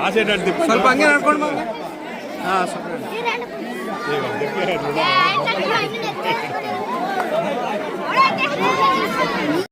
ಆ ಸೈಡ್ ಸ್ವಲ್ಪ ಹಂಗೆ ನಡ್ಕೊಂಡು ಬಾ ಹಾಂ ಸ್ವಲ್ಪ ಆ,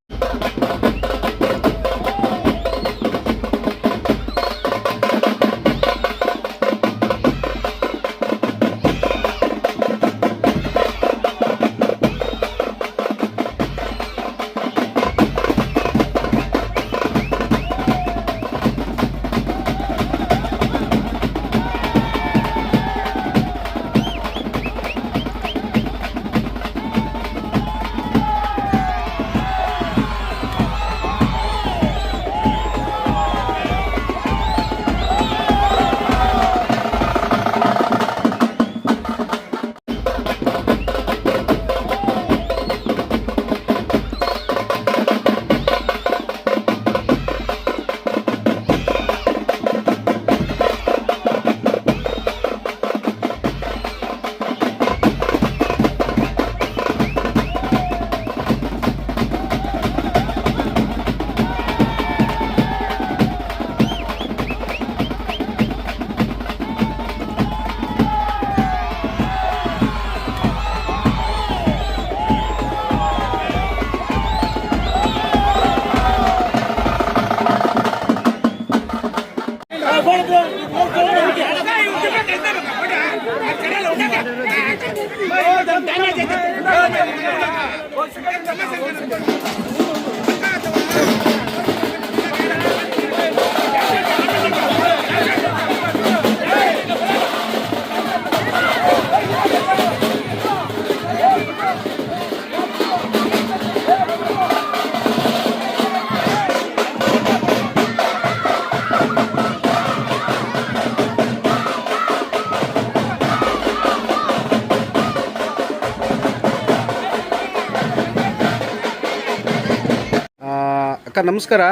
ಅಕ್ಕ ನಮಸ್ಕಾರ.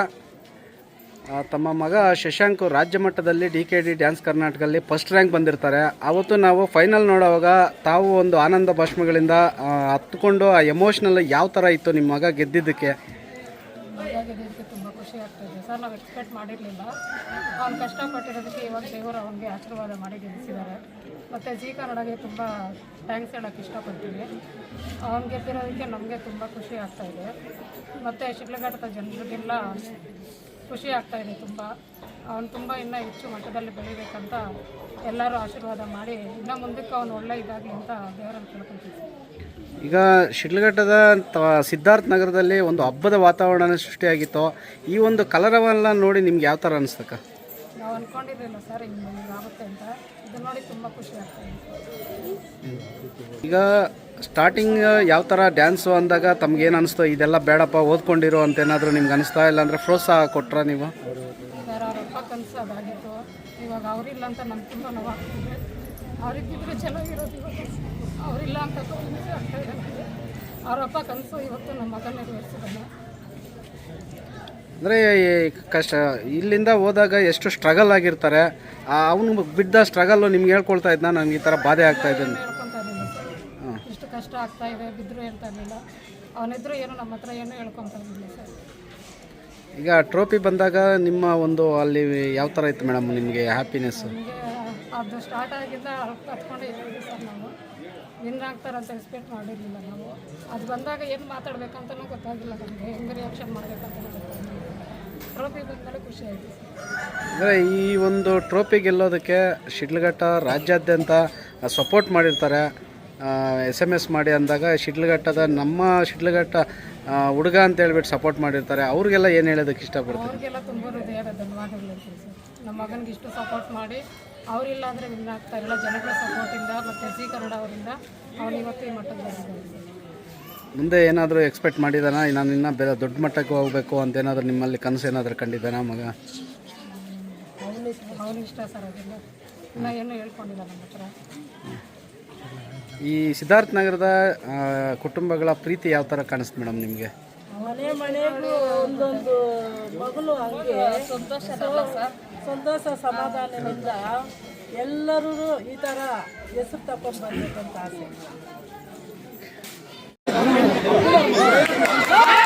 ತಮ್ಮ ಮಗ ಶಶಾಂಕ್ ರಾಜ್ಯ ಮಟ್ಟದಲ್ಲಿ ಡಿ ಕೆ ಡಿ ಡ್ಯಾನ್ಸ್ ಕರ್ನಾಟಕದಲ್ಲಿ ಫಸ್ಟ್ ರ್ಯಾಂಕ್ ಬಂದಿರ್ತಾರೆ. ಅವತ್ತು ನಾವು ಫೈನಲ್ ನೋಡುವಾಗ ತಾವು ಒಂದು ಆನಂದ ಭಾಷ್ಮಗಳಿಂದ ಹತ್ಕೊಂಡು ಆ ಎಮೋಷ್ನಲ್ ಯಾವ ಥರ ಇತ್ತು ನಿಮ್ಮ ಮಗ ಗೆದ್ದಿದ್ದಕ್ಕೆ? ಖುಷಿ ಸರ್, ನಾವು ಎಕ್ಸ್ಪೆಕ್ಟ್ ಮಾಡಿರಲಿಲ್ಲ. ಅವ್ನು ಕಷ್ಟಪಟ್ಟಿರೋದಕ್ಕೆ ಇವಾಗ ದೇವರು ಅವನಿಗೆ ಆಶೀರ್ವಾದ ಮಾಡಿ ಗೆಲ್ಲಿಸಿದ್ದಾರೆ ಮತ್ತು ಜಿ ಕನ್ನಡಗೆ ತುಂಬ ಥ್ಯಾಂಕ್ಸ್ ಹೇಳೋಕ್ಕೆ ಇಷ್ಟಪಡ್ತೀವಿ ಅವ್ನು ಗೆದ್ದಿರೋದಕ್ಕೆ ನಮಗೆ ತುಂಬ ಖುಷಿ ಆಗ್ತಾಯಿದೆ ಮತ್ತು ಶಿಡ್ಲಘಟ್ಟದ ಜನರಿಗೆಲ್ಲ ಖುಷಿ ಆಗ್ತಾಯಿದೆ ತುಂಬ. ಅವನು ತುಂಬ ಇನ್ನೂ ಹೆಚ್ಚು ಮಟ್ಟದಲ್ಲಿ ಬೆಳಿಬೇಕಂತ ಎಲ್ಲರೂ ಆಶೀರ್ವಾದ ಮಾಡಿ ಇನ್ನೂ ಮುಂದಕ್ಕೆ ಅವನು ಒಳ್ಳೆ ಇದಾಗಲಿ ಅಂತ ದೇವರಲ್ಲಿ ಕೇಳ್ಕೊಳ್ತೀವಿ ಈಗ ಶಿಡ್ಲಘಟ್ಟದ ಸಿದ್ಧಾರ್ಥ ನಗರದಲ್ಲಿ ಒಂದು ಹಬ್ಬದ ವಾತಾವರಣ ಸೃಷ್ಟಿಯಾಗಿತ್ತು. ಈ ಒಂದು ಕಲರವನ್ನ ನೋಡಿ ನಿಮ್ಗೆ ಯಾವ ಥರ ಅನಿಸ್ತಕ್ಕ? ನಾವು ಅಂದ್ಕೊಂಡಿರಲಿಲ್ಲ ಸರ್ ಹಿಂಗೆ ಅಂತ. ಇದು ನೋಡಿ ತುಂಬ ಖುಷಿ ಆಗ್ತಾಯಿದೆ ಈಗ ಸ್ಟಾರ್ಟಿಂಗ್ ಯಾವ ಥರ ಡ್ಯಾನ್ಸು ಅಂದಾಗ ತಮ್ಗೇನು ಅನಿಸ್ತು? ಇದೆಲ್ಲ ಬೇಡಪ್ಪ ಓದ್ಕೊಂಡಿರೋ ಅಂತ ಏನಾದರೂ ನಿಮ್ಗೆ ಅನಿಸ್ತಾ ಇಲ್ಲ ಅಂದ್ರೆ ಪ್ರೋತ್ಸಾಹ ಕೊಟ್ರ ನೀವು? ಸರ್ ಅವರಪ್ಪ ಕನಸು ಅದಾಗಿತ್ತು ಇವಾಗ ಅವರಿಲ್ಲ ಅಂತ ನಮ್ಗೆ ತುಂಬ ನೋವಾಗ್ತಿದೆ. ಅವರಿದ್ದಿದ್ರೆ ಚೆನ್ನಾಗಿರೋದು ಇವಾಗ. ಅವರಿಲ್ಲ ಅಂತ ಅವ್ರಪ್ಪ ಕನಸು ಇವತ್ತು ನಮ್ಮ ಮಗ ನೆರವೇರಿಸಿದ್ದಾನೆ. ಅಂದರೆ ಕಷ್ಟ ಇಲ್ಲಿಂದ ಹೋದಾಗ ಎಷ್ಟು ಸ್ಟ್ರಗಲ್ ಆಗಿರ್ತಾರೆ ಅವನು ಬಿದ್ದ ಸ್ಟ್ರಗಲ್ಲು ನಿಮ್ಗೆ ಹೇಳ್ಕೊಳ್ತಾ ಇದ್ದ ನನಗೆ ಈ ಥರ ಬಾಧೆ ಆಗ್ತಾ ಇದೆ ಇಷ್ಟು ಕಷ್ಟ ಆಗ್ತಾ ಇದೆ ಬಿದ್ದರೂ ಹೇಳ್ತಾ ಇರಲಿಲ್ಲ. ಅವನಿದ್ರು ಏನು ನಮ್ಮ ಹತ್ರ ಏನು ಹೇಳ್ಕೊತಾ ಇರಲಿಲ್ಲ ಸರ್. ಈಗ ಟ್ರೋಫಿ ಬಂದಾಗ ನಿಮ್ಮ ಒಂದು ಅಲ್ಲಿ ಯಾವ ಥರ ಇತ್ತು ಮೇಡಮ್ ನಿಮಗೆ ಹ್ಯಾಪಿನೆಸ್ ಅದು ಸ್ಟಾರ್ಟ್ ಆಗಿದ್ದ ಇದ್ದೀವಿ ಸರ್ ನಾವು. ವಿನ್ ಅಂತ ಎಕ್ಸ್ಪೆಕ್ಟ್ ಮಾಡಿರಲಿಲ್ಲ ನಾವು. ಅದು ಬಂದಾಗ ಏನು ಮಾತಾಡ್ಬೇಕಂತನೂ ಗೊತ್ತಾಗಿಲ್ಲ ನಮಗೆ. ಹೆಂಗೆ ರಿಯಾಕ್ಷನ್ ಮಾಡಬೇಕಂತ ಗೊತ್ತಾಗಿಲ್ಲ. ಟ್ರೋಫಿ ಬಂದಮೇಲೆ ಖುಷಿ ಆಯಿತು. ಸರ್ ಅಂದರೆ ಈ ಒಂದು ಟ್ರೋಫಿ ಗೆಲ್ಲೋದಕ್ಕೆ ಶಿಡ್ಲಘಟ್ಟ ರಾಜ್ಯಾದ್ಯಂತ ಸಪೋರ್ಟ್ ಮಾಡಿರ್ತಾರೆ. ಎಸ್ ಎಂ ಎಸ್ ಮಾಡಿ ಅಂದಾಗ ಶಿಡ್ಲಘಟ್ಟದ ನಮ್ಮ ಶಿಡ್ಲಘಟ್ಟ ಹುಡುಗ ಅಂತ ಹೇಳ್ಬಿಟ್ಟು ಸಪೋರ್ಟ್ ಮಾಡಿರ್ತಾರೆ. ಅವ್ರಿಗೆಲ್ಲ ಏನು ಹೇಳೋದಕ್ಕೆ ಇಷ್ಟಪಡ್ತಾರೆ? ಅವ್ರಿಗೆಲ್ಲ ತುಂಬ ಹೃದಯದ ಧನ್ಯವಾದಗಳು ಹೇಳ್ತೀನಿ ಸರ್. ನಮ್ಮ ಮಗನಿಗೆ ಇಷ್ಟು ಸಪೋರ್ಟ್ ಮಾಡಿ ಅವರಿಲ್ಲ ಅಂದರೆ ವಿನ್ ಆಗ್ತಾ ಇರಲಿಲ್ಲ ಜನಗಳ ಸಪೋರ್ಟಿಂದ ಮತ್ತು ಜಿ ಕನ್ನಡ ಅವರಿಂದ ಅವನು ಇವತ್ತು ಈ ಮಟ್ಟಕ್ಕೆ ಬಂದಿದ್ದಾನೆ ಸರ್ ಮುಂದೆ ಏನಾದರೂ ಎಕ್ಸ್ಪೆಕ್ಟ್ ಮಾಡಿದಾನ? ನಾನು ಇನ್ನೂ ಬೇರೆ ದೊಡ್ಡ ಮಟ್ಟಕ್ಕೆ ಹೋಗಬೇಕು ಅಂತ ಏನಾದರೂ ನಿಮ್ಮಲ್ಲಿ ಕನಸು ಏನಾದರೂ ಕಂಡಿದ್ದಾನ ಮಗ? ಅವನು ಇಷ್ಟ ಸರ್ ಅದೆಲ್ಲ. ಇನ್ನೂ ಏನು ಹೇಳ್ಕೊಂಡಿಲ್ಲ ನಮ್ಮ ಹತ್ರ. ಈ ಸಿದ್ಧಾರ್ಥ ನಗರದ ಆ, ಕುಟುಂಬಗಳ ಪ್ರೀತಿ ಯಾವ ಥರ ಕಾಣಿಸ್ತು ಮೇಡಮ್ ನಿಮಗೆ? ಮನೆ ಮನೆಗೂ ಒಂದೊಂದು ಮಗಳು ಹಂಗೆ. ಸಂತೋಷ ಸಮಾಧಾನದಿಂದ ಎಲ್ಲರೂ ಈ ಥರ ಹೆಸರು ತಗೊಂಡು ಬರ್ಬೇಕಂತ Thank you.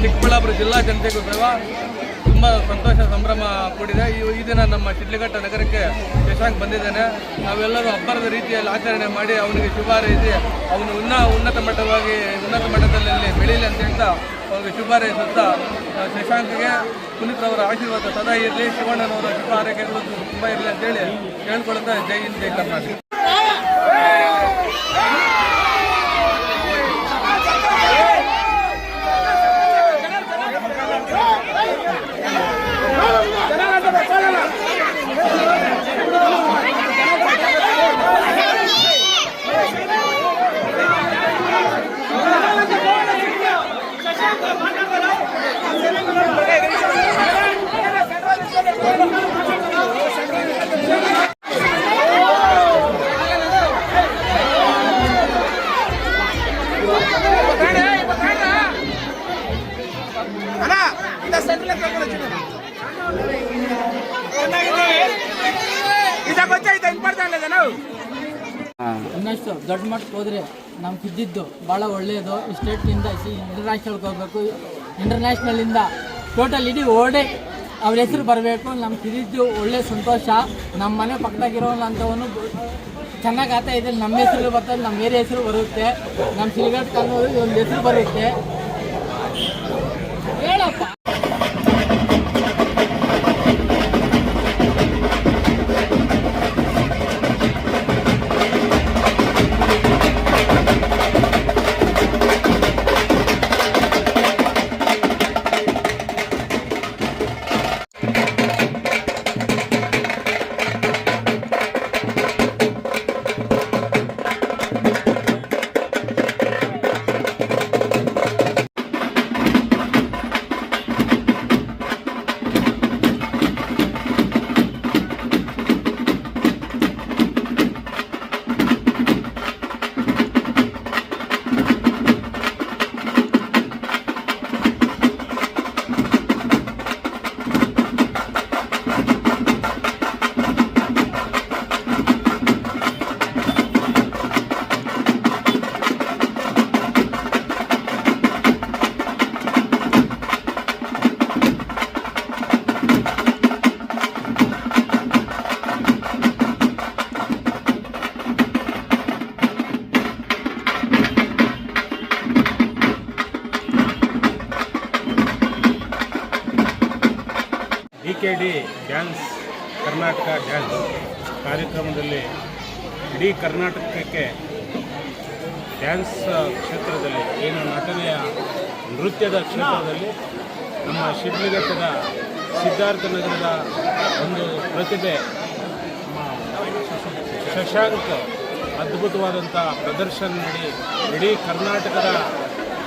ಚಿಕ್ಕಬಳ್ಳಾಪುರ ಜಿಲ್ಲಾ ಜನತೆಗೂ ಸಹ ತುಂಬ ಸಂತೋಷ ಸಂಭ್ರಮ ಕೂಡಿದೆ. ಈ ದಿನ ನಮ್ಮ ಚಿಡ್ಲಿಘಟ್ಟ ನಗರಕ್ಕೆ ಶಶಾಂಕ್ ಬಂದಿದ್ದಾನೆ. ನಾವೆಲ್ಲರೂ ಹಬ್ಬರದ ರೀತಿಯಲ್ಲಿ ಆಚರಣೆ ಮಾಡಿ ಅವನಿಗೆ ಶುಭ ಹಾರೈಸಿ, ಅವನು ಉನ್ನ ಉನ್ನತ ಮಟ್ಟವಾಗಿ, ಉನ್ನತ ಮಟ್ಟದಲ್ಲಿ ಬೆಳೀಲಿ ಅಂತ ಹೇಳ್ತಾ ಅವನಿಗೆ ಶುಭ ಹಾರೈಸುತ್ತಾ ಶಶಾಂಕ್ಗೆ ಪುನೀತ್ ಅವರ ಆಶೀರ್ವಾದ ಸದಾ ಇರಲಿ. ಶಿವಣ್ಣನವರ ಶುಭ ಹಾರೈಕೆಗಳು ತುಂಬ ಇರಲಿ ಅಂತೇಳಿ ಹೇಳ್ಕೊಳ್ತಾ ಜೈ ಹಿಂದ್, ಜೈ ಕರ್ನಾಟಕ. ಇನ್ನಷ್ಟು ದೊಡ್ಡ ಮಟ್ಟಕ್ಕೆ ಹೋದ್ರೆ ನಮ್ಗೆ ಇದ್ದಿದ್ದು ಬಹಳ ಒಳ್ಳೆಯದು ಈ ಸ್ಟೇಟ್ನಿಂದ ಹೋಗ್ಬೇಕು. ಇಂಟರ್ನ್ಯಾಷನಲ್ ಇಂದ ಟೋಟಲ್ ಇಡೀ ಓಡೆ ಅವ್ರ ಹೆಸರು ಬರಬೇಕು. ನಮ್ ಇದ್ದಿದ್ದು ಒಳ್ಳೆ ಸಂತೋಷ. ನಮ್ಮ ಮನೆ ಪಕ್ಕದಾಗಿರೋವಂಥವನು ಚೆನ್ನಾಗಿ ಆತ ಇದೆ. ನಮ್ಮ ಹೆಸರು ಬರ್ತದೆ, ನಮ್ಮ ಏರಿಯಾ ಹೆಸರು ಬರುತ್ತೆ. ನಮ್ಮ ಸಿಲಿಗಟ್ ಅನ್ನೋದು ಒಂದು ಹೆಸರು ಬರುತ್ತೆ. ಇಡೀ ಕರ್ನಾಟಕಕ್ಕೆ ಡ್ಯಾನ್ಸ್ ಕ್ಷೇತ್ರದಲ್ಲಿ ಏನು ನಟನೆಯ ನೃತ್ಯದ ಕ್ಷೇತ್ರದಲ್ಲಿ ನಮ್ಮ ಶಿಡ್ಲಘಟ್ಟದ ಸಿದ್ಧಾರ್ಥ ನಗರದ ಒಂದು ಪ್ರತಿಭೆ ಶಶಾಂಕ್ ಅದ್ಭುತವಾದಂಥ ಪ್ರದರ್ಶನ ನೀಡಿ ಇಡೀ ಕರ್ನಾಟಕದ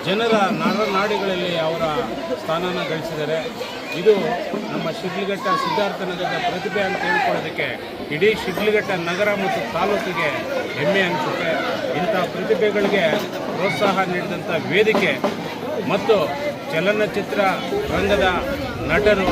ಜನರ ನಾಡಿಗಳಲ್ಲಿ ಅವರ ಸ್ಥಾನನ ಗಳಿಸಿದ್ದಾರೆ. ಇದು ನಮ್ಮ ಶಿಡ್ಲಘಟ್ಟ ಸಿದ್ಧಾರ್ಥ ನಗರದ ಪ್ರತಿಭೆ ಅಂತ ಹೇಳ್ಕೊಳ್ಳೋದಕ್ಕೆ ಇಡೀ ಶಿಡ್ಲಘಟ್ಟ ನಗರ ಮತ್ತು ತಾಲೂಕಿಗೆ ಹೆಮ್ಮೆ ಅನಿಸುತ್ತೆ. ಇಂಥ ಪ್ರತಿಭೆಗಳಿಗೆ ಪ್ರೋತ್ಸಾಹ ನೀಡಿದಂಥ ವೇದಿಕೆ ಮತ್ತು ಚಲನಚಿತ್ರ ರಂಗದ ನಟರು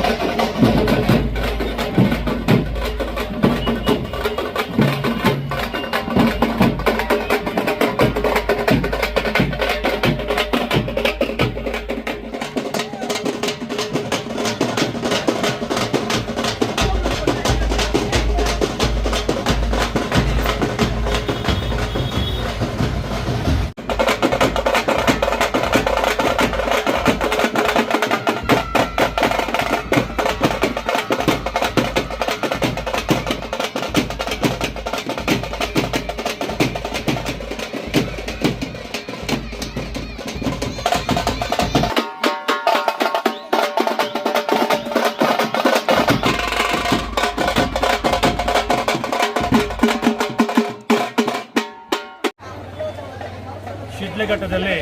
ಶಿಡ್ಲಘಟ್ಟದಲ್ಲಿ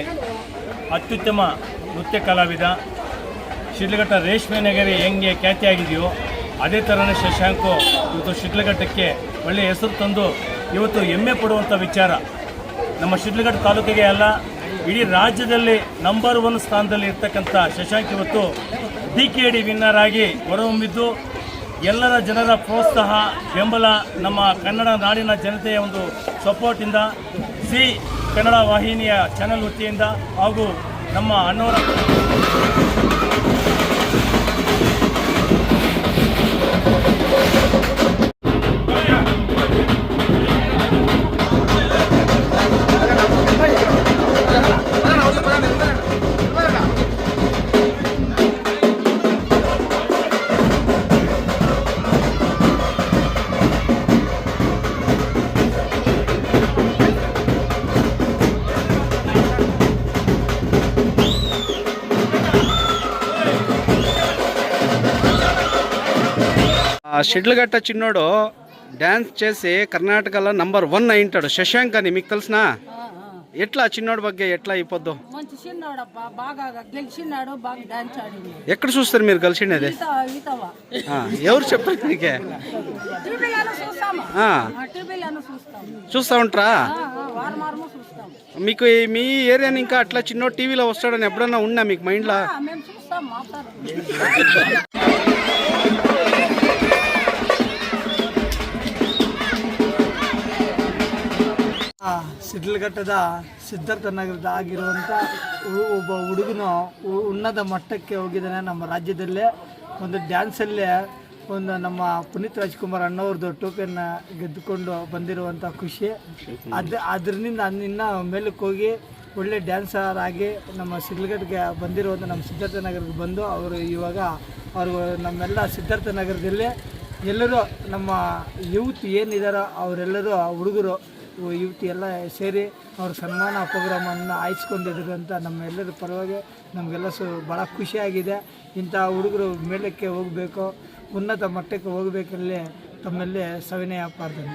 ಅತ್ಯುತ್ತಮ ನೃತ್ಯ ಕಲಾವಿದ ಶಿಡ್ಲಘಟ್ಟ ರೇಷ್ಮೆ ನಗರಿ ಹೆಂಗೆ ಖ್ಯಾತಿಯಾಗಿದೆಯೋ ಅದೇ ಥರನೇ ಶಶಾಂಕು ಇವತ್ತು ಶಿಡ್ಲಘಟ್ಟಕ್ಕೆ ಒಳ್ಳೆಯ ಹೆಸರು ತಂದು ಇವತ್ತು ಹೆಮ್ಮೆ ಪಡುವಂಥ ವಿಚಾರ. ನಮ್ಮ ಶಿಡ್ಲಘಟ್ಟ ತಾಲೂಕಿಗೆ ಅಲ್ಲ, ಇಡೀ ರಾಜ್ಯದಲ್ಲಿ ನಂಬರ್ ಒನ್ ಸ್ಥಾನದಲ್ಲಿ ಇರ್ತಕ್ಕಂಥ ಶಶಾಂಕ್ ಇವತ್ತು ಡಿ ಕೆ ಡಿ ವಿನ್ನರ್ ಆಗಿ ಹೊರಹೊಮ್ಮಿದ್ದು ಎಲ್ಲರ ಜನರ ಪ್ರೋತ್ಸಾಹ, ಬೆಂಬಲ, ನಮ್ಮ ಕನ್ನಡ ನಾಡಿನ ಜನತೆಯ ಒಂದು ಸಪೋರ್ಟಿಂದ ಸಿ ಕನ್ನಡ ವಾಹಿನಿಯ ಚಾನೆಲ್ ವತಿಯಿಂದ ಹಾಗೂ ನಮ್ಮ ಅಣ್ಣವರ ఆ షెడ్లుగట్ట చిన్నోడు డ్యాన్స్ చేసి కర్ణాటకలో నంబర్ వన్ అయింటాడు శశాంక్ అని మీకు తెలిసినా? ఎట్లా చిన్నోడు బగ్గ ఎట్లా అయిపోద్దు? ఎక్కడ చూస్తారు మీరు కలిసిండేది ఎవరు చెప్పారు మీకే చూస్తా. ఉంటారా? మీకు మీ ఏరియా ఇంకా అట్లా చిన్నోడు టీవీలో వస్తాడని ఎప్పుడన్నా ఉన్నా మీకు మైండ్లో? ಸಿಡ್ಲಘಟ್ಟದ ಸಿದ್ಧಾರ್ಥ ನಗರದ ಆಗಿರುವಂಥ ಒಬ್ಬ ಹುಡುಗನು ಉನ್ನತ ಮಟ್ಟಕ್ಕೆ ಹೋಗಿದ್ದಾನೆ ನಮ್ಮ ರಾಜ್ಯದಲ್ಲೇ. ಒಂದು ಡ್ಯಾನ್ಸಲ್ಲೇ ಒಂದು ನಮ್ಮ ಪುನೀತ್ ರಾಜ್ಕುಮಾರ್ ಅಣ್ಣವ್ರದ್ದು ಟೋಪಿಯನ್ನು ಗೆದ್ದುಕೊಂಡು ಬಂದಿರುವಂಥ ಖುಷಿ. ಅದು ಅದರಿಂದ ಇನ್ನೂ ಮೇಲಕ್ಕೆ ಹೋಗಿ ಒಳ್ಳೆ ಡ್ಯಾನ್ಸರ್ ಆಗಿ ನಮ್ಮ ಸಿಡ್ಲಘಟ್ಟಗೆ ಬಂದಿರುವಂಥ ನಮ್ಮ ಸಿದ್ಧಾರ್ಥ ನಗರಕ್ಕೆ ಬಂದು ಅವರು ಇವಾಗ ಅವರು ನಮ್ಮೆಲ್ಲ ಸಿದ್ಧಾರ್ಥ ನಗರದಲ್ಲಿ ಎಲ್ಲರೂ ನಮ್ಮ ಯೂತ್ ಏನಿದಾರೋ ಅವರೆಲ್ಲರೂ ಹುಡುಗರು ಯುವತಿ ಎಲ್ಲ ಸೇರಿ ಅವ್ರ ಸನ್ಮಾನ ಪ್ರೋಗ್ರಾಮನ್ನು ಆಯ್ಸ್ಕೊಂಡಿದ್ರು ಅಂತ ನಮ್ಮೆಲ್ಲರ ಪರವಾಗಿ ನಮಗೆಲ್ಲ ಸು ಭಾಳ ಖುಷಿಯಾಗಿದೆ. ಇಂಥ ಹುಡುಗರು ಮೇಲಕ್ಕೆ ಹೋಗಬೇಕು, ಉನ್ನತ ಮಟ್ಟಕ್ಕೆ ಹೋಗಬೇಕಲ್ಲಿ ತಮ್ಮಲ್ಲಿ ಸವಿನಯ ಪ್ರಾರ್ಥನೆ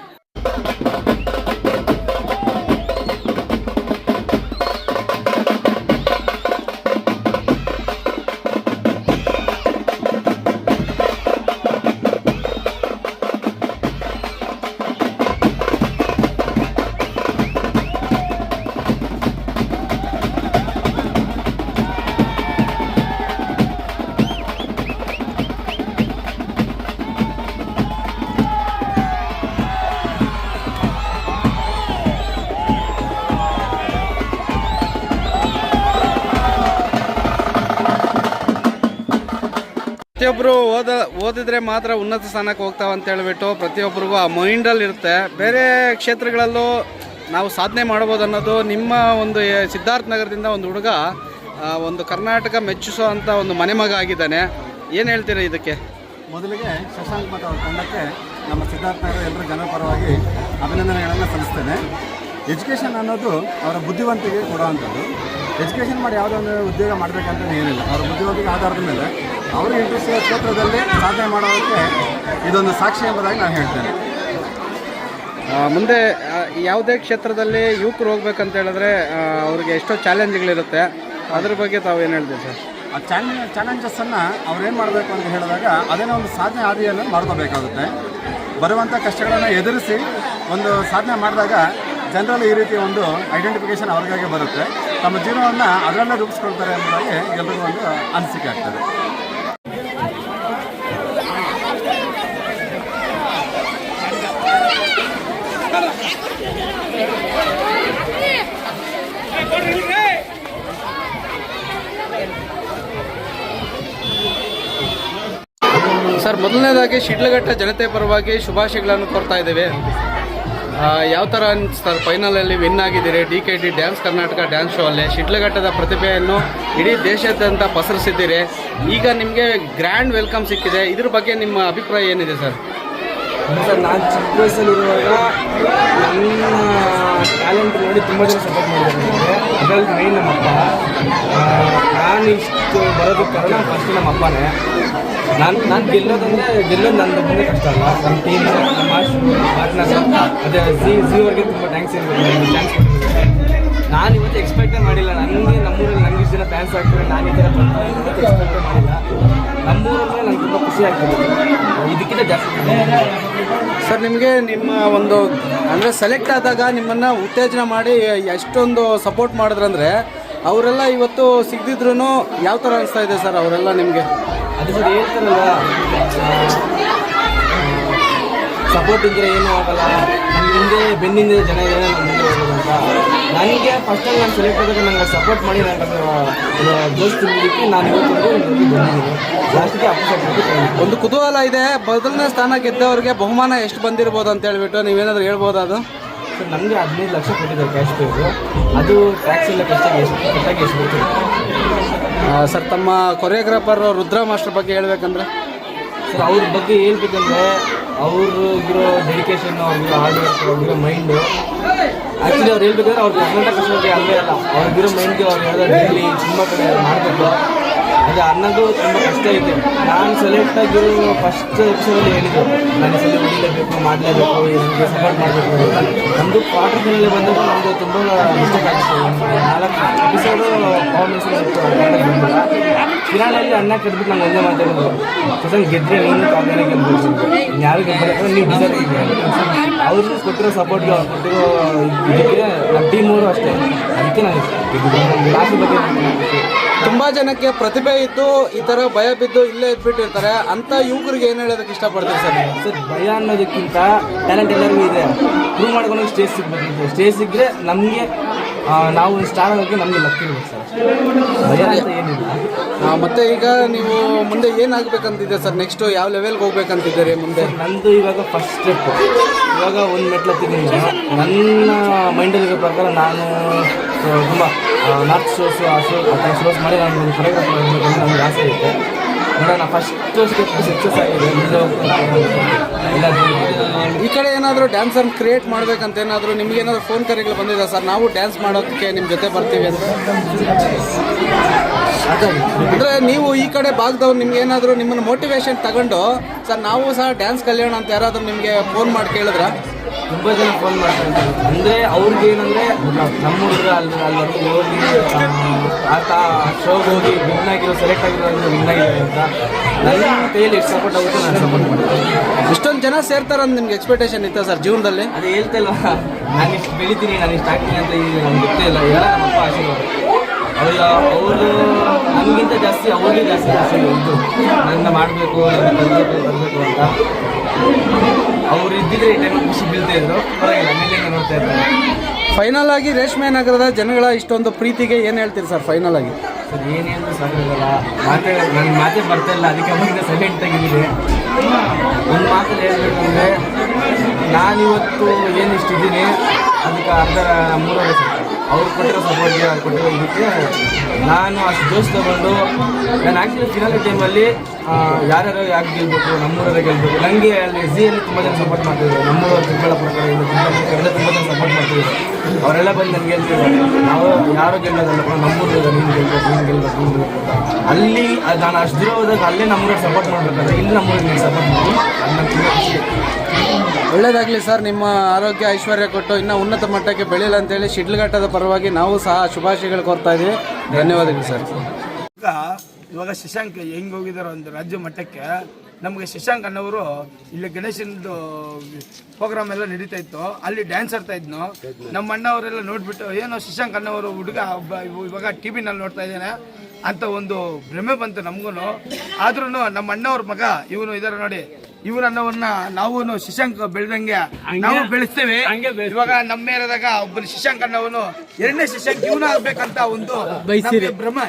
ಪ್ರತಿಯೊಬ್ಬರು ಓದ, ಓದಿದ್ರೆ ಮಾತ್ರ ಉನ್ನತ ಸ್ಥಾನಕ್ಕೆ ಹೋಗ್ತಾವೆ ಅಂತ ಹೇಳ್ಬಿಟ್ಟು ಪ್ರತಿಯೊಬ್ಬರಿಗೂ ಆ ಮೈಂಡಲ್ಲಿ ಇರುತ್ತೆ. ಬೇರೆ ಕ್ಷೇತ್ರಗಳಲ್ಲೂ ನಾವು ಸಾಧನೆ ಮಾಡ್ಬೋದು ಅನ್ನೋದು ನಿಮ್ಮ ಒಂದು ಸಿದ್ಧಾರ್ಥ ನಗರದಿಂದ ಒಂದು ಹುಡುಗ ಒಂದು ಕರ್ನಾಟಕ ಮೆಚ್ಚಿಸೋ ಅಂತ ಒಂದು ಮನೆ ಮಗ ಆಗಿದ್ದಾನೆ. ಏನು ಹೇಳ್ತೀರಾ ಇದಕ್ಕೆ? ಮೊದಲಿಗೆ ಶಶಾಂಕ್ ಮತ್ತು ಅವರ ತಂಡಕ್ಕೆ ನಮ್ಮ ಸಿದ್ಧಾರ್ಥ ನಗರ ಎಲ್ಲರೂ ಜನಪರವಾಗಿ ಅಭಿನಂದನೆಗಳನ್ನು ಸಲ್ಲಿಸ್ತೇನೆ. ಎಜುಕೇಷನ್ ಅನ್ನೋದು ಅವರ ಬುದ್ಧಿವಂತಿಕೆ ಕೊಡುವಂಥದ್ದು ಎಜುಕೇಷನ್ ಮಾಡಿ ಯಾವುದೋ ಒಂದು ಉದ್ಯೋಗ ಮಾಡಬೇಕಂತ ಏನಿಲ್ಲ. ಅವರ ಬುದ್ಧಿವಂತಿಕೆ ಆಧಾರದ ಮೇಲೆ ಅವರ ಇಂಟ್ರೆಸ್ಟ್ ಕ್ಷೇತ್ರದಲ್ಲಿ ಸಾಧನೆ ಮಾಡೋದಕ್ಕೆ ಇದೊಂದು ಸಾಕ್ಷಿ ಎಂಬುದಾಗಿ ನಾನು ಹೇಳ್ತೇನೆ. ಮುಂದೆ ಯಾವುದೇ ಕ್ಷೇತ್ರದಲ್ಲಿ ಯುವಕರು ಹೋಗ್ಬೇಕಂತ ಹೇಳಿದ್ರೆ ಅವ್ರಿಗೆ ಎಷ್ಟೋ ಚಾಲೆಂಜ್ಗಳಿರುತ್ತೆ. ಅದ್ರ ಬಗ್ಗೆ ತಾವು ಏನು ಹೇಳ್ತೀವಿ ಸರ್? ಆ ಚಾಲೆಂಜ್ ಚಾಲೆಂಜಸ್ಸನ್ನು ಅವ್ರೇನು ಮಾಡಬೇಕು ಅಂತ ಹೇಳಿದಾಗ ಅದೇನೋ ಒಂದು ಸಾಧನೆ ಹಾದಿಯನ್ನು ಮಾಡ್ಕೋಬೇಕಾಗುತ್ತೆ. ಬರುವಂಥ ಕಷ್ಟಗಳನ್ನು ಎದುರಿಸಿ ಒಂದು ಸಾಧನೆ ಮಾಡಿದಾಗ ಜನರಲ್ಲಿ ಈ ರೀತಿ ಒಂದು ಐಡೆಂಟಿಫಿಕೇಷನ್ ಅವ್ರಿಗಾಗಿ ಬರುತ್ತೆ. ತಮ್ಮ ಜೀವನವನ್ನು ಅದರಲ್ಲೇ ರೂಪಿಸ್ಕೊಳ್ತಾರೆ ಎಂಬುದಾಗಿ ಎಲ್ಲರಿಗೂ ಒಂದು ಅನಿಸಿಕೆ ಆಗ್ತದೆ. ಸರ್, ಮೊದಲನೇದಾಗಿ ಶಿಡ್ಲಘಟ್ಟ ಜನತೆ ಪರವಾಗಿ ಶುಭಾಶಯಗಳನ್ನು ಕೋರ್ತಾ ಇದ್ದೇವೆ. ಯಾವ ಥರ ಸರ್ ಫೈನಲಲ್ಲಿ ವಿನ್ ಆಗಿದ್ದೀರಿ? D K D dance Karnataka dance show ಅಲ್ಲಿ ಶಿಡ್ಲಘಟ್ಟದ ಪ್ರತಿಭೆಯನ್ನು ಇಡೀ ದೇಶಾದ್ಯಂತ ಪಸರಿಸಿದ್ದೀರಿ. ಈಗ ನಿಮಗೆ ಗ್ರ್ಯಾಂಡ್ ವೆಲ್ಕಮ್ ಸಿಕ್ಕಿದೆ. ಇದ್ರ ಬಗ್ಗೆ ನಿಮ್ಮ ಅಭಿಪ್ರಾಯ ಏನಿದೆ, ಸರ್? ಸರ್, ನಾನು ಚಿಕ್ಕ ವಯಸ್ಸಲ್ಲಿರುವಾಗ ನನ್ನ ಟ್ಯಾಲೆಂಟ್ ನೋಡಿ ತುಂಬ ಜನ ಸಪೋರ್ಟ್ ಮಾಡಿದ್ದಾರೆ ನನಗೆ. ಅದರಲ್ಲಿ ಮೈನ್ ನಮ್ಮ ಅಪ್ಪ. ನಾನು ಇಷ್ಟು ಬರೋದಕ್ಕೆ ಕಾರಣ ಫಸ್ಟ್ ನಮ್ಮ ಅಪ್ಪನೇ. ನಾನು ನಾನು ಗೆಲ್ಲೋದಂದರೆ ಗೆಲ್ಲೋದು ನನ್ನ ತುಂಬನೇ ಕಷ್ಟ ಅಲ್ಲ ನಮ್ಮ ಟೀಮ್ ನಮ್ಮ ಮಾಸ್ಟ್ರು ಪಾರ್ಟ್ನರ್ಸ್ ಅದೇ ಸಿ ಜಿವರೆಗೆ ತುಂಬ ಥ್ಯಾಂಕ್ಸ್ ಇರ್ಬೋದು ಥ್ಯಾಂಕ್ಸ್ ನಾನು ಇವತ್ತು ಎಕ್ಸ್ಪೆಕ್ಟೇ ಮಾಡಿಲ್ಲ. ನನಗೆ ನಮ್ಮೂರಲ್ಲಿ ನಂಗೆ ಇಷ್ಟು ಜನ ಫ್ಯಾನ್ಸ್ ಆಗ್ತಾರೆ. ನಾನು ಈ ಥರ ಎಕ್ಸ್ಪೆಕ್ಟೇ ಮಾಡಿಲ್ಲ. ನಮ್ಮೂರಲ್ಲಿ ನಂಗೆ ತುಂಬ ಖುಷಿ ಆಗ್ತದೆ. ಇದಕ್ಕಿಂತ ಜಾಸ್ತಿ ಸರ್ ನಿಮಗೆ ನಿಮ್ಮ ಒಂದು ಅಂದರೆ ಸೆಲೆಕ್ಟ್ ಆದಾಗ ನಿಮ್ಮನ್ನು ಉತ್ತೇಜನ ಮಾಡಿ ಎಷ್ಟೊಂದು ಸಪೋರ್ಟ್ ಮಾಡಿದ್ರಂದ್ರೆ ಅವರೆಲ್ಲ ಇವತ್ತು ಸಿಗದಿದ್ರು ಯಾವ ಥರ ಅನಿಸ್ತಾ ಇದೆ ಸರ್ ಅವರೆಲ್ಲ ನಿಮಗೆ? ಅದು ಸರ್ ಹೇಳ್ತಾರಲ್ಲ ಸಪೋರ್ಟ್ ಇದ್ದರೆ ಏನೂ ಆಗಲ್ಲ. ನಮ್ಮ ಹಿಂದೆ ಬೆನ್ನಿಂದ ಜನ ಇದ್ದಾರೆ ನಮ್ಮ ಮುಂದೆ ಹೋಗೋದು ಅಂತ ಫಸ್ಟ್ ಟೈಮ್ ನಾನು ಸೆಲೆಕ್ಟ್ ಆದಾಗ ನನಗೆ ಸಪೋರ್ಟ್ ಮಾಡಿ ನನಗೆ ದೋಸ್ತಿ ತುಂಬಿದ್ದಕ್ಕೆ ನಾನು ಇವತ್ತು ಬಂದಿದ್ದೀನಿ ಲಾಸ್ಟಿಗೆ ಅಪ್ಸೆಟ್ ಒಂದು ಕುತೂಹಲ ಇದೆ. ಮೊದಲನೇ ಸ್ಥಾನ ಗೆದ್ದವರಿಗೆ ಬಹುಮಾನ ಎಷ್ಟು ಬಂದಿರ್ಬೋದು ಅಂತ ಹೇಳ್ಬಿಟ್ಟು ನೀವೇನಾದರೂ ಹೇಳ್ಬೋದು ಅದು? ಸರ್ ನಮಗೆ ಹದಿನೈದು ಲಕ್ಷ ಕೊಟ್ಟಿದ್ದಾರೆ ಕ್ಯಾಶ್ ಪೇರು ಅದು ಟ್ಯಾಕ್ಸ್ ಇಲ್ಲ ಕಷ್ಟಾಗಿ ಎಷ್ಟು ಕಟ್ಟಾಗಿ ಎಷ್ಟು ಸರ್ ತಮ್ಮ ಕೊರಿಯೋಗ್ರಾಫರ್ ರುದ್ರ ಮಾಸ್ಟರ್ ಬಗ್ಗೆ ಹೇಳ್ಬೇಕಂದ್ರೆ? ಸರ್ ಅವ್ರ ಬಗ್ಗೆ ಹೇಳ್ಬೇಕಂದ್ರೆ ಅವ್ರಿಗಿರೋ ಡೆಡಿಕೇಶನ್ ಅವ್ರಿಗಿರೋ ಹಾರ್ಡ್ ವರ್ಕ್ ಅವ್ರಿಗಿರೋ ಮೈಂಡು ಆ್ಯಕ್ಚುಲಿ ಅವ್ರು ಹೇಳ್ಬೇಕಾದ್ರೆ ಅವ್ರ ಕರ್ನಾಟಕ ಅಲ್ಲೇ ಅಲ್ಲ. ಅವ್ರಿಗಿರೋ ಮೈಂಡ್ಗೆ ಅವ್ರು ಯಾವ್ದಾದ್ರು ಡೈಲಿ ತುಂಬ ಕಡೆ ಮಾಡಬೇಕು. ಅದು ಅನ್ನೋದು ತುಂಬ ಕಷ್ಟ ಇದೆ. ನಾನು ಸೆಲೆಕ್ಟ್ ಆಗಿರೋ ಫಸ್ಟ್ ಎಪಿಸೋಡಲ್ಲಿ ಹೇಳಿದ್ದು. ನಾನು ಸಲ ಹೊಡಿಲೇಬೇಕು ಮಾಡಲೇಬೇಕು ನನಗೆ ಸಪೋರ್ಟ್ ಮಾಡಬೇಕು ಅಂತ. ನಮ್ಮದು ಕ್ವಾರ್ಟರ್ ಫೈನಲ್ ಬಂದಾಗ ನಮ್ಮದು ತುಂಬ ಮಿಸ್ಟೇಕ್ ಆಗಿತ್ತು. ನಾಲ್ಕು ಎಪಿಸೋಡು ಇತ್ತು. ಫಿನಾಲಲ್ಲಿ ಅನ್ನ ಕರೆದ್ಬಿಟ್ಟು ನಾನು ಒಂದೇ ಮಾತಾಡೋದು ಸುಸಂಗ್ ಗೆದ್ದರೆ ನೀನು ಕಾವ್ಯನೇ ಗೆಲ್ಬೇಕು. ಯಾರು ಗೆಲ್ಬೇಕು ನೀವು ಡಿಸರ್ವ್ ಅವ್ರು ಕೊಟ್ಟಿರೋ ಸಪೋರ್ಟ್ಗೆ ಅವ್ರು ಕೊಟ್ಟಿರೋ ಇದಕ್ಕೆ ನಮ್ಮ ಟೀಮವರು ಅಷ್ಟೇ. ಅದಕ್ಕೆ ನಾನು ಲಾಸ್ಟ್ ಬಗ್ಗೆ ತುಂಬ ಜನಕ್ಕೆ ಪ್ರತಿಭೆ ಇದ್ದು ಈ ತರ ಭಯ ಬಿದ್ದು ಇಲ್ಲೇ ಇದ್ಬಿಟ್ಟಿರ್ತಾರೆ. ಅಂತ ಯುವಕರಿಗೆ ಏನು ಹೇಳೋದಕ್ಕೆ ಇಷ್ಟಪಡ್ತೀವಿ ಸರ್? ಸರ್ ಭಯ ಅನ್ನೋದಕ್ಕಿಂತ ಟ್ಯಾಲೆಂಟ್ ಎಲ್ಲರಿಗೂ ಇದೆ. ಪ್ರೂವ್ ಮಾಡ್ಕೊಂಡು ಸ್ಟೇಜ್ ಸಿಗ್ಬೇಕು ಸ್ಟೇಜ್ ಸಿಕ್ಕರೆ ನಮಗೆ ನಾವು ಸ್ಟಾರ್ ಆಗೋಕೆ ನಮಗೆ ಲಕ್ಕಿರ್ಬೇಕು ಸರ್ ಭಯ ಅಂತ ಏನಿಲ್ಲ. ಮತ್ತೆ ಈಗ ನೀವು ಮುಂದೆ ಏನಾಗಬೇಕಂತಿದೆ ಸರ್? ನೆಕ್ಸ್ಟ್ ಯಾವ ಲೆವೆಲ್ಗೆ ಹೋಗ್ಬೇಕಂತಿದ್ದೀರಿ ಮುಂದೆ? ನಂದು ಇವಾಗ ಫಸ್ಟ್ ಸ್ಟೆಪ್ ಇವಾಗ ಒಂದು ಮೆಟ್ಲು ಹತ್ತಿದ್ದೀನಿ ನನ್ನ ಮೈಂಡಲ್ಲಿರೋ ಪ್ರಕಾರ ನಾನು ತುಂಬ ನಾರ್ತ್ ಶೋಸ್ ಆ ಶೋ ಆ ಥರ ಶೋಸ್ ಮಾಡಿ ನಾನು ಒಂದು ಕೊರಿಯೋಗ್ರಾಫರ್ ಆಗಬೇಕು ಅಂತ ನನಗೆ ಆಸೆ ಇತ್ತು. ನೋಡೋಣ ಫಸ್ಟ್ ಸ್ಟೆಪ್ ಸಕ್ಸಸ್ ಆಗಿದೆ. ಈ ಕಡೆ ಏನಾದರೂ ಡ್ಯಾನ್ಸರ್ ಕ್ರಿಯೇಟ್ ಮಾಡ್ಬೇಕಂತ ಏನಾದರೂ ನಿಮ್ಗೆ ಏನಾದರೂ ಫೋನ್ ಕರೆಗಳು ಬಂದಿದೆ ಸರ್? ನಾವು ಡ್ಯಾನ್ಸ್ ಮಾಡೋದಕ್ಕೆ ನಿಮ್ಮ ಜೊತೆ ಬರ್ತೀವಿ ಅಂತ. ಅಂದರೆ ನೀವು ಈ ಕಡೆ ಭಾಗದವ್ರು ನಿಮ್ಗೆ ಏನಾದರೂ ನಿಮ್ಮನ್ನು ಮೋಟಿವೇಶನ್ ತಗೊಂಡು ಸರ್ ನಾವು ಸಹ ಡ್ಯಾನ್ಸ್ ಕಲಿಯೋಣ ಅಂತ ಯಾರಾದರೂ ನಿಮಗೆ ಫೋನ್ ಮಾಡಿ ಕೇಳಿದ್ರ? ತುಂಬ ಜನ ಫೋನ್ ಮಾಡ್ತಾ ಇದ್ದಾರೆ ಅಂದರೆ ಅವ್ರಿಗೆ ಏನಂದರೆ ನಮ್ಮ ಹುಡುಗರು ಅಲ್ಲಿ ಅಲ್ಲಿ ಹೋಗಿ ಆತ ಶೋಗೆ ಹೋಗಿ ವಿನ್ ಆಗಿರೋ ಸೆಲೆಕ್ಟ್ ಆಗಿರೋ ವಿನ್ ಆಗಿದ್ದಾರೆ ಅಂತ ನನ್ನ ಕೈಯಲ್ಲಿ ಎಷ್ಟು ಸಪೋರ್ಟ್ ಆಗುತ್ತೆ ನಾನು ಸಪೋರ್ಟ್ ಮಾಡ್ತೀನಿ. ಇಷ್ಟೊಂದು ಜನ ಸೇರ್ತಾರಂತ ನಿಮ್ಗೆ ಎಕ್ಸ್ಪೆಕ್ಟೇಷನ್ ಇತ್ತ ಸರ್ ಜೀವನದಲ್ಲಿ? ಅದು ಹೇಳ್ತಾ ನಾನು ಇಷ್ಟು ಬೆಳಿತೀನಿ ನಾನು ಇಷ್ಟು ಆಗ್ತೀನಿ ಅಂತ ಈಗ ನನಗೆ ಗೊತ್ತೇ ಇಲ್ಲ. ಎಲ್ಲ ನಮ್ಮಪ್ಪ ಆಶೀರ್ವಾದ. ಅವ್ರ ಅವರು ನಮಗಿಂತ ಜಾಸ್ತಿ ಅವ್ರಿಗೆ ಜಾಸ್ತಿ ಆಸೆ ಇತ್ತು ನನ್ನ ಮಾಡಬೇಕು ನನ್ನ ಬರಬೇಕು ಬರಬೇಕು ಅಂತ. ಅವ್ರು ಇದ್ದಿದ್ರೆ ಈ ಟೈಮಲ್ಲಿ ಖುಷಿ ಬೀಳ್ತಾ ಇದ್ರು. ಪರವಾಗಿಲ್ಲ ಮೇಲಿಂದ ನೋಡ್ತಾ ಇರ್ತಾರೆ ಫೈನಲ್ ಆಗಿ ರೇಷ್ಮೆ ನಗರದ ಜನಗಳ ಇಷ್ಟೊಂದು ಪ್ರೀತಿಗೆ ಏನು ಹೇಳ್ತೀರಿ ಸರ್ ಫೈನಲ್ ಆಗಿ? ಸರ್ ಏನೇನು ಸಾಕಾಗಲ್ಲ ಮಾತೇ ನನ್ನ ಮಾತೇ ಬರ್ತಾ ಇಲ್ಲ ಅದಕ್ಕೆ ಅವಾಗ ಸೈಲೆಂಟ್ ಆಗಿದ್ದೀನಿ ಒಂದು ಮಾತು ಹೇಳ್ಬೇಕಂದ್ರೆ ನಾನಿವತ್ತು ಏನು ಇಷ್ಟಿದ್ದೀನಿ ಅದಕ್ಕೆ ಅದರ ಮೂರನೇ ಅವ್ರು ಕೊಟ್ಟಿರೋ ಸಪೋರ್ಟ್ಗೆ ಅವ್ರು ಕೊಟ್ಟಿರೋ ಇದಕ್ಕೆ ನಾನು ಅಷ್ಟು ಜೋಸ್ ತಗೊಂಡು, ನಾನು ಆ್ಯಕ್ಚುಲಿ ಫಿನಾಲಿ ಟೈಮಲ್ಲಿ ಯಾರ್ಯಾರು ಯಾಕೆ ಗೆಲ್ಬೇಕು, ನಮ್ಮೂರವರೇ ಗೆಲ್ಬೇಕು ನನಗೆ ಅಲ್ಲಿ ಝಿಯಲ್ಲಿ ತುಂಬ ಜನ ಸಪೋರ್ಟ್ ಮಾಡ್ತಿದ್ರು. ನಮ್ಮೂರವ್ರು ಚಿಕ್ಕಬಳ್ಳಾಪುರ ಕಡೆಯಿಂದ ಕಡೆಯಿಂದ ತುಂಬ ಜನ ಸಪೋರ್ಟ್ ಮಾಡ್ತಿದ್ರು. ಅವರೆಲ್ಲ ಬಂದು ನನಗೆ ಹೇಳ್ತಿದ್ದಾರೆ, ನಾವು ಯಾರು ಗೆಲ್ಲೋದಲ್ಲಪ್ಪ ನಮ್ಮೂರು ನೀನು ಗೆಲ್ಬೇಕು ನೀನು ಗೆಲ್ಬೇಕು ನೀನು ಗೆಲ್ಬೇಕು. ಅಲ್ಲಿ ನಾನು ಅಷ್ಟು ದೂರ ಹೋದಾಗ ಅಲ್ಲೇ ನಮ್ಮೂರಿಗೆ ಸಪೋರ್ಟ್ ಮಾಡ್ಬೇಕಾದ್ರೆ ಇಲ್ಲಿ ನಮ್ಮೂರಿಗೆ ಸಪೋರ್ಟ್ ಮಾಡಿ ಅದು ಖುಷಿ. ಒಳ್ಳೇದಾಗಲಿ ಸರ್, ನಿಮ್ಮ ಆರೋಗ್ಯ ಐಶ್ವರ್ಯ ಕೊಟ್ಟು ಇನ್ನೂ ಉನ್ನತ ಮಟ್ಟಕ್ಕೆ ಬೆಳೀಲಿ ಅಂತೇಳಿ ಶಿಡ್ಲಘಟ್ಟದ ಪರವಾಗಿ ನಾವು ಸಹ ಶುಭಾಶಯಗಳು ಕೋರ್ತಾ ಇದ್ದೀವಿ. ಧನ್ಯವಾದಗಳು ಸರ್. ಈಗ ಇವಾಗ ಶಶಾಂಕ್ ಹೆಂಗೆ ಹೋಗಿದ್ದಾರೆ ಒಂದು ರಾಜ್ಯ ಮಟ್ಟಕ್ಕೆ, ನಮಗೆ ಶಶಾಂಕ್ ಅನ್ನೋರು ಇಲ್ಲಿ ಗಣೇಶನದು ಪ್ರೋಗ್ರಾಮ್ ಎಲ್ಲ ನಡೀತಾ ಇತ್ತು, ಅಲ್ಲಿ ಡ್ಯಾನ್ಸ್ ಆಡ್ತಾ ಇದ್ನು. ನಮ್ಮ ಅಣ್ಣವರೆಲ್ಲ ನೋಡ್ಬಿಟ್ಟು, ಏನೋ ಶಶಾಂಕ್ ಅನ್ನೋರು ಹುಡುಗ ಇವಾಗ ಟಿ ವಿನಲ್ಲಿ ನೋಡ್ತಾ ಇದ್ದಾನೆ. ಅಂತ ಒಂದು ಭ್ರಮೆ ಬಂತು ನಮಗೂ ಆದ್ರೂ ನಮ್ಮ ಅಣ್ಣವ್ರ ಮಗ, ಇವನು ಇದಾರೆ ನೋಡಿ ಇವನ ಅನ್ನವನ್ನ ನಾವು ಶಶಾಂಕ್ ಬೆಳೆದಂಗೆ ನಾವು ಬೆಳೆಸ್ತೇವೆ. ಇವಾಗ ನಮ್ಮ ಏರಿಯಾದಾಗ ಒಬ್ಬರು ಶಶಾಂಕ್ ಅನ್ನೋನು ಎರಡನೇ ಶಶಾಂಕ್ ಇವನು ಆಗ್ಬೇಕಂತ ಒಂದು ಭ್ರಮೆ.